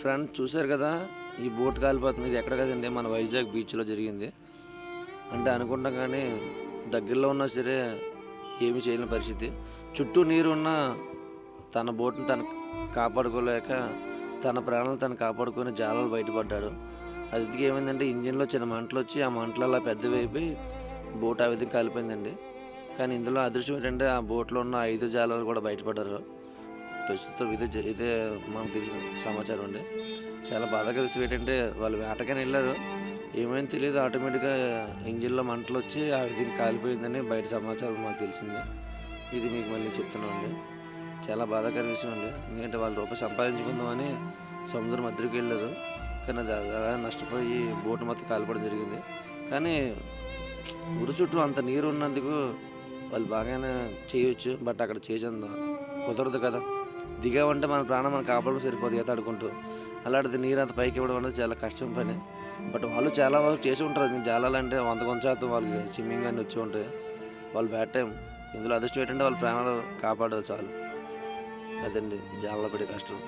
Friends చూశారు కదా ఈ బోట్ కాలిపోతుంది. ఇది ఎక్కడ కదండి? మన వైజాగ్ బీచ్లో జరిగింది. అంటే అనుకుంటాం కానీ దగ్గరలో ఉన్నా సరే ఏమీ చేయలేని పరిస్థితి. చుట్టూ నీరు ఉన్న తన బోట్ని తను కాపాడుకోలేక తన ప్రాణాలు తను కాపాడుకొని జాలలు బయటపడ్డాడు. అది ఏమైందంటే ఇంజిన్లో చిన్న మంటలు వచ్చి ఆ మంటలు అలా పెద్దవి అయిపోయి బోట్ ఆ విధంగా కాలిపోయిందండి. కానీ ఇందులో అదృష్టం ఏంటంటే ఆ బోట్లో ఉన్న ఐదు జాలాలు కూడా బయటపడ్డారు. ప్రస్తుతం ఇదే ఇదే మనకు తెలిసిన సమాచారం అండి. చాలా బాధాకర విషయం ఏంటంటే వాళ్ళు వేటకని వెళ్ళారు. ఏమైంది తెలియదు. ఆటోమేటిక్గా ఇంజిన్లో మంటలు వచ్చి ఆ దీనికి కాలిపోయిందని బయట సమాచారం మాకు తెలిసింది. ఇది మీకు మళ్ళీ చెప్తున్నాం అండి. చాలా బాధాకర విషయం అండి. ఎందుకంటే వాళ్ళు రూపాయి సంపాదించుకుందామని సముద్రం మధ్యకి వెళ్ళారు. కానీ అది అలా నష్టపోయి బోటు మొత్తం కాలిపోవడం జరిగింది. కానీ ఊరు చుట్టూ అంత నీరు ఉన్నందుకు వాళ్ళు బాగానే చేయొచ్చు బట్ అక్కడ చేసేందా కుదరదు కదా. దిగామంటే మన ప్రాణం మనం కాపాడుకు సరిపోదు ఈత ఆడుకుంటూ అలాంటిది నీరు అంత పైకి ఇవ్వడం అనేది చాలా కష్టం పని. బట్ వాళ్ళు చాలా వరకు చేసి ఉంటారు. జాలాలంటే వంద కొంత శాతం వాళ్ళకి స్విమ్మింగ్ అని వచ్చి ఉంటాయి వాళ్ళు బ్యాడ్ టైం. ఇందులో అదృష్టం ఏంటంటే వాళ్ళ ప్రాణాలు కాపాడవచ్చు చాలు. అదండి జాలలో పడే కష్టం.